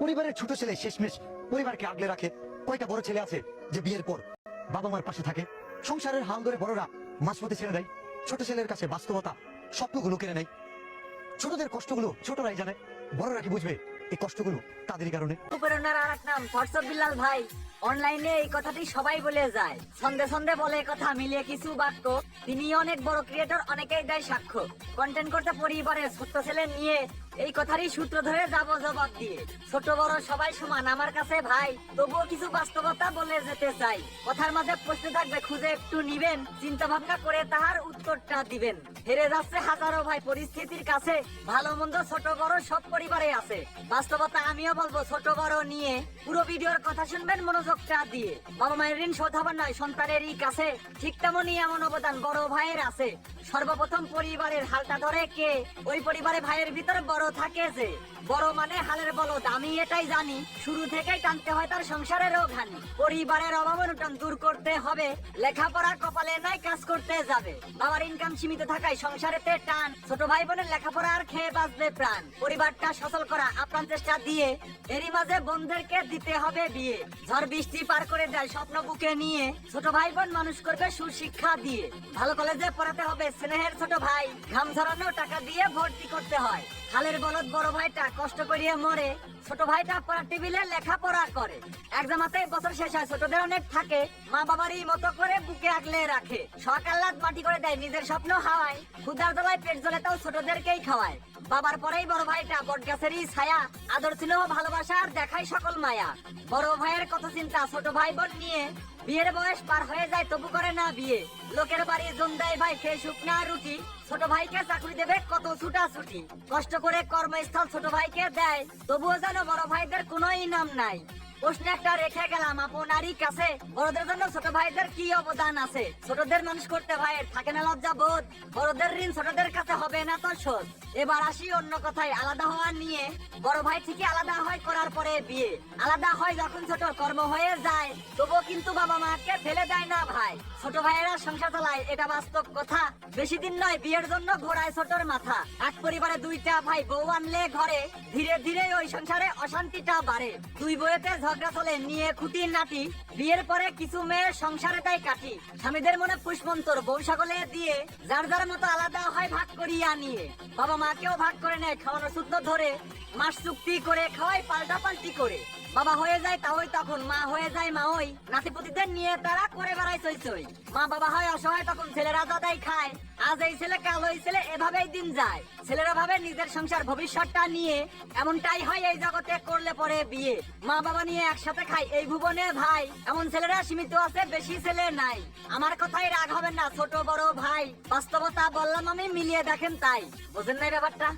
পরিবারের ছোট ছেলে শেষমেশ পরিবারকে আগলে রাখে। কয়টা বড় ছেলে আছে যে বিয়ের পর বাবা মার পাশে থাকে। সংসারের হাল ধরে বড়রা মাঝপথে ছেড়ে দেয়। ছোট ছেলের কাছে বাস্তবতা, স্বপ্নগুলো কেড়ে নেয়। ছোটদের কষ্টগুলো ছোটরাই জানে। বড়রা কি বুঝবে এই কষ্টগুলো তাদেরই কারণে? বিল্লাল ভাই। অনলাইনে এই কথাটি সবাই বলে যায়। সন্ধে সন্ধে বলে কথা, মিলিয়ে কিছু বাক্য। তিনি অনেক বড় ক্রিয়েটর অনেকেই দেয় সাক্ষ্য। কন্টেন্ট করতে পরিবারের ছোট্ট ছেলে নিয়ে এই কথারই সূত্র ধরে যাব জবাব দিয়ে। ছোট বড় সবাই সমান, আমার কাছে ভাই। তবুও কিছু বাস্তবতা বলে যেতে চাই। কথার মাঝে প্রশ্ন থাকবে, খুঁজে একটু নিবেন। চিন্তা ভাবনা করে তাহার উত্তরটা দিবেন। হেরে যাচ্ছে হাজারো ভাই, পরিস্থিতির কাছে। ভালো মন্দ ছোট বড় সব পরিবারে আছে। বাস্তবতা আমিও বলব, ছোট বড় নিয়ে। পুরো ভিডিওর কথা শুনবেন মনোযোগটা দিয়ে। বাবা মায়ের ঋণ শোধ হবার নয়, সন্তানেরই কাছে। ঠিক তেমনই এমন অবদান বড় ভাইয়ের আছে। সর্বপ্রথম পরিবারের হালটা ধরে কে? ওই পরিবারে ভাইয়ের ভিতরে বড় থাকে যে, বড় মানে হালের বলদ, আমি এটাই জানি। শুরু থেকেই টানতে হয় তার সংসারেরও ঘানি পরিবারের অভাব অনটন দূর করতে হবে লেখাপড়া কপালে নাই কাজ করতে যাবে। বাবার ইনকাম সীমিত থাকায় সংসারেতে টান, ছোট ভাই বোনের লেখাপড়া আর খেয়ে বাঁচবে প্রাণ। পরিবারটা সচল করা আপ্রাণ চেষ্টা দিয়ে, এরই মাঝে বোনদেরকে দিতে হবে বিয়ে। ঝড় বৃষ্টি পার করে যায় স্বপ্ন বুকে নিয়ে, ছোট ভাই বোন মানুষ করবে সুশিক্ষা দিয়ে। ভালো কলেজে পড়াতে হবে স্নেহের ছোট ভাই, ঘাম ঝরানো টাকা দিয়ে ভর্তি করতে হয়। খালের বলদ বড় ভাইটা কষ্ট করিয়ে মরে, ছোট ভাইটা পড়া টেবিলে লেখাপড়া করে। একজামাতে বছর শেষ হয় ছোটদের অনেক থাকে, মা বাবারই মতো করে বুকে আগলে রাখে। সকাল রাত মাটি করে দেয়, নিজের স্বপ্ন হাওয়ায়। ক্ষুদার দলায় পেট জ্বলে তাও ছোটদেরকেই খাওয়ায়। বাবার পরেই বড় ভাইটা বট গাছেরই ছায়া, আদর ছিল, ভালোবাসা আর দেখাই সকল মায়া। বড় ভাইয়ের কত চিন্তা, ছোট ভাই বোন নিয়ে বিয়ের বয়স পার হয়ে যায়, তবু করে না বিয়ে। লোকের বাড়ি জম দেয় ভাই খেয়ে শুকনা রুটি। ছোট ভাইকে চাকরি দেবে কত ছুটা ছুটি কষ্ট করে কর্মস্থল ছোট ভাইকে দেয়, তবুও যেন বড় ভাইদের কোনো ইনাম নাই। প্রশ্ন একটা রেখে গেলাম, আপনারই কাছে। বড়দের জন্য ছোট ভাইদের কি অবদান আছে? ছোটদের মানুষ করতে ভাইয়ের থাকে না লজ্জা বোধ। বড়দের ঋণ ছোটদের কাছে হবে না তো শোধ। এবার আসি অন্য কথায়, আলাদা হওয়া নিয়ে। বড় ভাই থেকে আলাদা হয় করার পরে বিয়ে। আলাদা হয় যখন ছোট কর্ম হয়ে যায়, তবুও কিন্তু বাবা মাকে ফেলে দেয় না ভাই। ছোট ভাইয়েরা সংসার চালায়, এটা বাস্তব কথা। বেশি দিন নয়, বিয়ের জন্য ঘোড়ায় ছোটর মাথা। এক পরিবারে দুইটা ভাই বউ আনলে ঘরে, ধীরে ধীরে ওই সংসারে অশান্তিটা বাড়ে। দুই বইয়েতে ঝগড়া চলে নিয়ে খুঁটি নাতি, বিয়ের পরে কিছু মেয়ে সংসারে তাই কাটি স্বামীদের মনে পুষ্পন্তর, বউ সকলে দিয়ে যার যার মতো আলাদা হয় ভাগ করিয়া নিয়ে। বাবা মাকেও ভাগ করে নেয় খাওয়ানোর সূত্র ধরে, মাস চুক্তি করে খাওয়াই পাল্টা পাল্টি করে। বাবা হয়ে যায় তাহলে তখন। মা হয়ে যায়, মা ওই। নাতিপুতিদের নিয়ে তারা করে বেড়ায় চই চই মা বাবা হয় অসহায়, তখন ছেলেরা দাদাই খায়। আজ এই ছেলে, কাল ওই ছেলে, এভাবেই দিন যায়। ছেলেরা ভাবে নিজের সংসার ভবিষ্যৎটা নিয়ে এমনটাই হয় এই জগতে, করলে পরে বিয়ে। মা বাবা নিয়ে একসাথে খায় এই ভুবনে ভাই। এমন ছেলেরা সীমিত আছে, বেশি ছেলে নাই। আমার কথাই রাগ হবেন না, ছোট বড় ভাই। বাস্তবতা বললাম আমি, মিলিয়ে দেখেন তাই। বোঝেন নাই ব্যাপারটা?